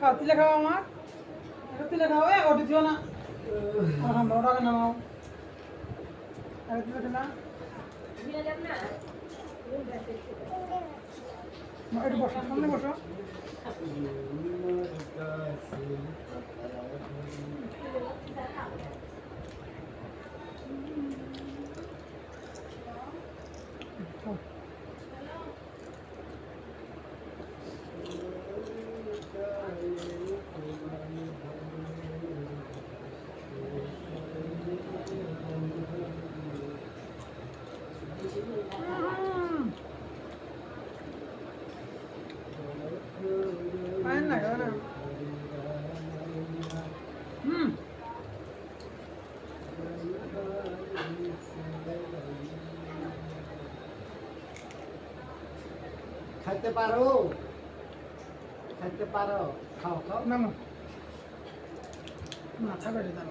খাও তিলে খাও আমার? তিলে খাও এ ওটি দিও না। ওটাকে নামাও। আরে দিও না একটু বসো, সামনে বসো। খাইতে পারো। খাইতে পারো। খাও খাও। না মাথা বেড়ে দাও